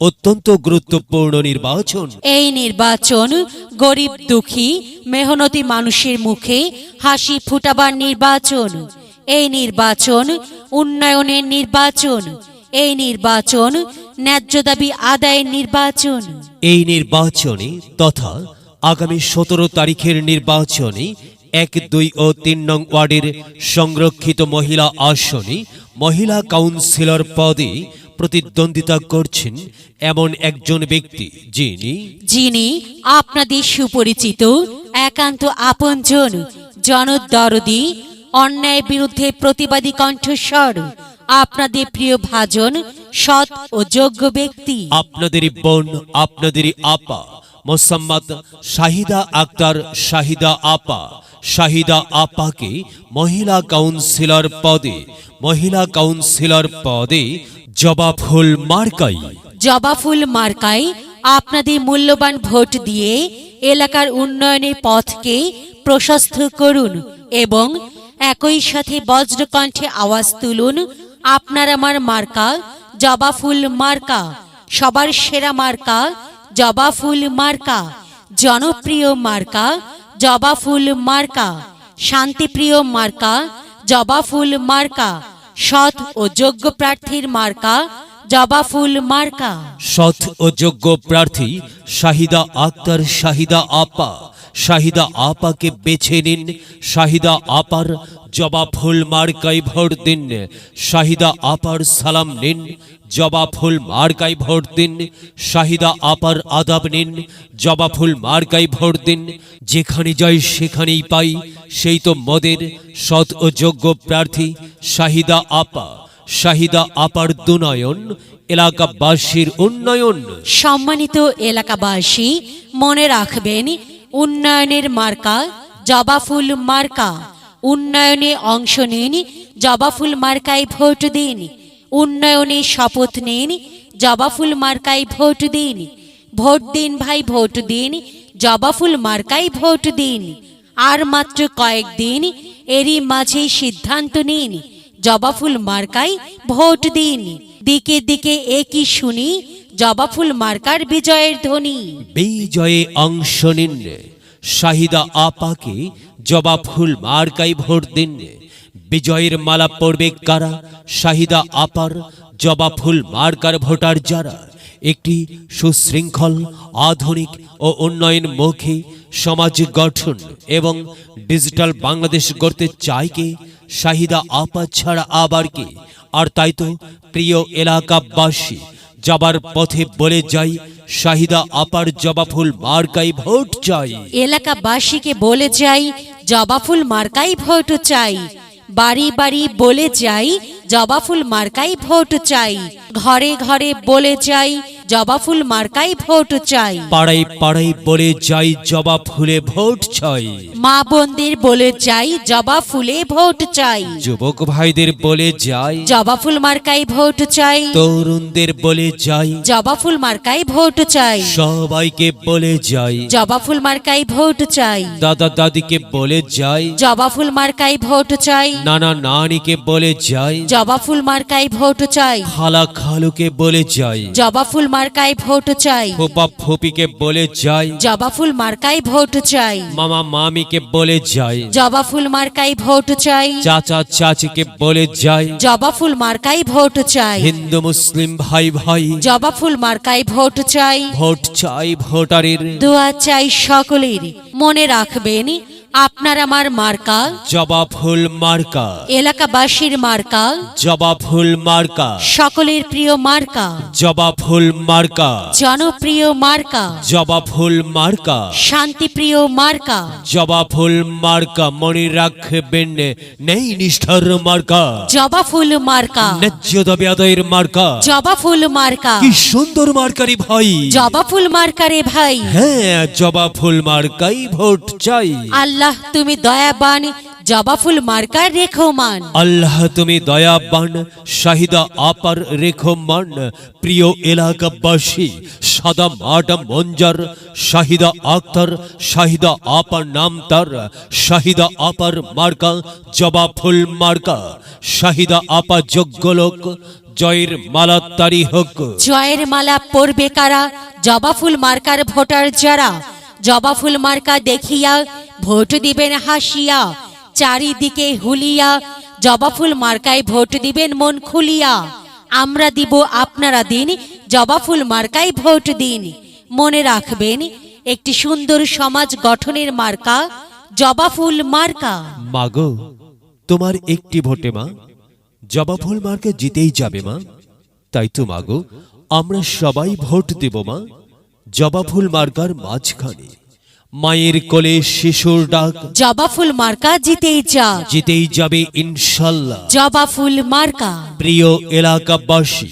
অত্যন্ত গুরুত্বপূর্ণ নির্বাচন। এই নির্বাচন গরিব দুঃখী মেহনতি মানুষের মুখে হাসি ফুটাবার নির্বাচন। এই নির্বাচন উন্নয়নের নির্বাচন। এই নির্বাচন ন্যায্য দাবি আদায়ের নির্বাচন। এই নির্বাচনে তথা আগামী সতেরো তারিখের নির্বাচনে এক দুই ও তিন নং ওয়ার্ডের সংরক্ষিত মহিলা আসনে মহিলা কাউন্সিলর পদে প্রতিদ্বন্দ্বিতা করছেন এমন একজন ব্যক্তি যিনি যিনি আপনাদের সুপরিচিত একান্ত আপনজন জনদরদি অন্যায় বিরুদ্ধে প্রতিবাদী কণ্ঠস্বর আপনাদের প্রিয় ভাজন সৎ ও যোগ্য ব্যক্তি। আপনাদেরই বোন আপনাদেরই আপা মোসাম্মদ শাহিদা আক্তার শাহিদা আপা শাহিদা আপাকে মহিলা কাউন্সিলর পদে মহিলা কাউন্সিলর পদে জবাফুল মার্কাই। জবাফুল মার্কায় আপনাদের মূল্যবান ভোট দিয়ে এলাকার উন্নয়নের পথকে প্রশস্ত করুন এবং একই সাথে বজ্রকণ্ঠে আওয়াজ তুলুন, আপনার আমার মার্কা, জবাফুল মার্কা, সবার সেরা মার্কা, জবাফুল মার্কা, জনপ্রিয় মার্কা, জবাফুল মার্কা, শান্তিপ্রিয় মার্কা, জবাফুল মার্কা। সৎ ও যোগ্য প্রার্থীর মার্কা জবা ফুল মার্কা। সৎ ও যোগ্য প্রার্থী শাহিদা আক্তার শাহিদা আপা। শাহিদা আপাকে বেছে নিন। শাহিদা আপার জবা ফুল মার্কাই ভোট দিন। শাহিদা আপার সালাম নিন। জবা ফুল মার্কাই ভোট দিন। শাহিদা আপার আদাব নিন। জবা ফুল মার্কাই ভোট দিন। যেখানে যাই সেখানেই পাই। সেই তো মদের সৎ ও যোগ্য প্রার্থী শাহিদা আপা। শাহিদা আপার দুনয়ন, এলাকাবাসীর উন্নয়ন। সম্মানিত এলাকাবাসী, মনে রাখবেন উন্নয়নের মার্কা জবাফুল মার্কা। উন্নয়নে অংশ নিন জবাফুল মার্কায় ভোট দিন। উন্নয়নে শপথ নিন জবাফুল মার্কায় ভোট দিন। ভোট দিন ভাই, ভোট দিন জবাফুল মার্কায় ভোট দিন। আর মাত্র কয়েকদিন এরই মাঝে সিদ্ধান্ত নিন জবাফুল মার্কায় ভোট দিন। দিকে দিকে একই শুনি জবাফুল মার্কার বিজয়ের ধ্বনি। বিজয়ে অংশ নিন। শাহিদা আপাকে জবাফুল মার্কাই ভোট দিন। বিজয়ের মালা পড়বে কারা? শাহিদা আপার জবাফুল মার্কার ভোটার যারা? একটি সুশৃঙ্খল, আধুনিক ও উন্নয়ন উন্নয়নমুখী সমাজ গঠন এবং ডিজিটাল বাংলাদেশ গড়তে চায় কে? শাহিদা আপা ছাড়া আবার কে? আর তাই তো প্রিয় এলাকাবাসী যাবার পথে বলে যাই, শাহিদা আপার জবাফুল মার্কাই ভোট চাই। এলাকাবাসীকে বলে যাই, জবাফুল মার্কাই ভোট চাই। বাড়ি বাড়ি বলে যাই, জবাফুল মার্কাই ভোট চাই। ঘরে ঘরে বলে যাই জবাফুল মার্কাই ভোট চাই। পাড়ায় পাড়ায় বলে যাই জবা ফুলে ভোট চাই। মা বোনদের বলে যাই জবা ফুলে ভোট চাই। যুবক ভাইদের বলে যাই। জবা ফুল মার্কাই ভোট চাই। তরুণদের বলে যাই। জবা ফুল মার্কাই ভোট চাই। সবাইকে বলে যাই। জবা ফুল মার্কাই ভোট চাই। দাদা দাদিকে বলে যাই। জবা ফুল মার্কাই ভোট চাই। নানা নানিকে বলে যাই। জবা ফুল মার্কাই ভোট চাই। খালা খালুকে বলে যাই। জবা ফুল মার্কাই ভোট চাই। ফোপা ফোপিকে বলে যাই। জবা ফুল মার্কাই ভোট চাই। মামা মামিকে বলে যাই। জবা ফুল মার্কাই ভোট চাই। চাচা চাচিকে বলে যাই। জবা ফুল মার্কাই ভোট চাই। হিন্দু মুসলিম ভাই ভাই। জবা ফুল মার্কাই ভোট চাই। ভোট চাই ভোটারের। দোয়া চাই সকলের। মনে রাখবেন আপনার আমার মার্কা? জবা ফুল মার্কা। এলাকাবাসীর মার্কা? জবা ফুল মার্কা। সকলের প্রিয় মার্কা? জবা ফুল মার্কা। জনপ্রিয় মার্কা? জবা ফুল মার্কা। শান্তিপ্রিয় মার্কা? জবা ফুল মার্কা। মনে রাখবেন নেই নিষ্ঠার মার্কা। জবা ফুল মার্কা? ন্যায্য দাবি আদায়ের মার্কা। জবা ফুল মার্কা? কি সুন্দর মার্কারি ভাই। জবা ফুল মার্কারে ভাই। হ্যাঁ জবা ফুল মার্কাই ভোট চাই। আল্লাহ তুমি দয়াবান জবা ফুল মার্কার রেখো মান আল্লাহ তুমি দয়াবান শাহিদা আপার রেখো মান প্রিয় এলাকাবাসী সাদা মাটা মঞ্জার শাহিদা আক্তার শাহিদা আপার নাম তার শাহিদা আপার মার্কা জবা ফুল মার্কা শাহিদা আপা যোগ্য লোক জয়ের মালা তারি হোক। জয়ের মালা পরবে কারা? জবা ফুল মার্কার ভোটার যারা? জবা ফুল মার্কা দেখিয়া ভোট দিবেন হাসিয়া, চারিদিকে হুলিয়া। জবা ফুল মার্কায় ভোট দিবেন মন খুলিয়া। আমরা দিব আপনারা দিন, জবা ফুল মার্কায় ভোট দিন। মনে রাখবেন, একটি সুন্দর সমাজ গঠনের মার্কা, জবা ফুল মার্কা। মাগো, তোমার একটি ভোটে মা, জবা ফুল মার্কে জিতেই যাবে মা। তাই তো মাগো, আমরা সবাই ভোট দেব মা। জবা ফুল মার্কার মাঝখানে। মায়ের কোলে শিশুর ডাক। জবা ফুল মার্কা জিতেই যা। জিতেই যাবে ইনশাল্লাহ। জবা ফুল মার্কা। প্রিয় এলাকাবাসী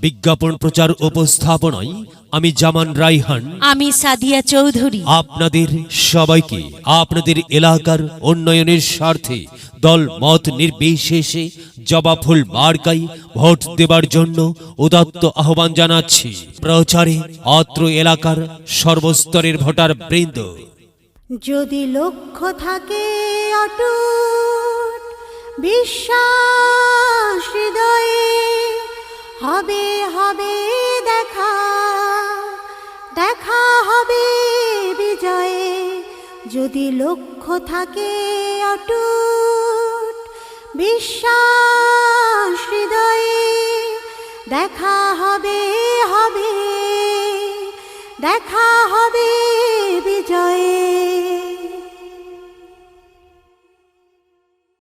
বিজ্ঞাপন প্রচার উপস্থাপনায় আমি জামান রাইহান আমি সাদিয়া চৌধুরী। আপনাদের সবাইকে আপনাদের এলাকার উন্নয়নের স্বার্থে দল মত নির্বিশেষে জবা ফুল মার্কাই ভোট দেবার জন্য উদাত্ত আহ্বান জানাচ্ছি। প্রচারে অত্র এলাকার সর্বস্তরের ভোটার বৃন্দ। যদি লক্ষ্য থাকে অটুট, বিশ্বাস হৃদয়ে হবে হবে দেখা দেখা হবে বিজয়ে। যদি লক্ষ্য থাকে অটুট বিশ্বাস হৃদয়ে দেখা হবে হবে। দেখা হবে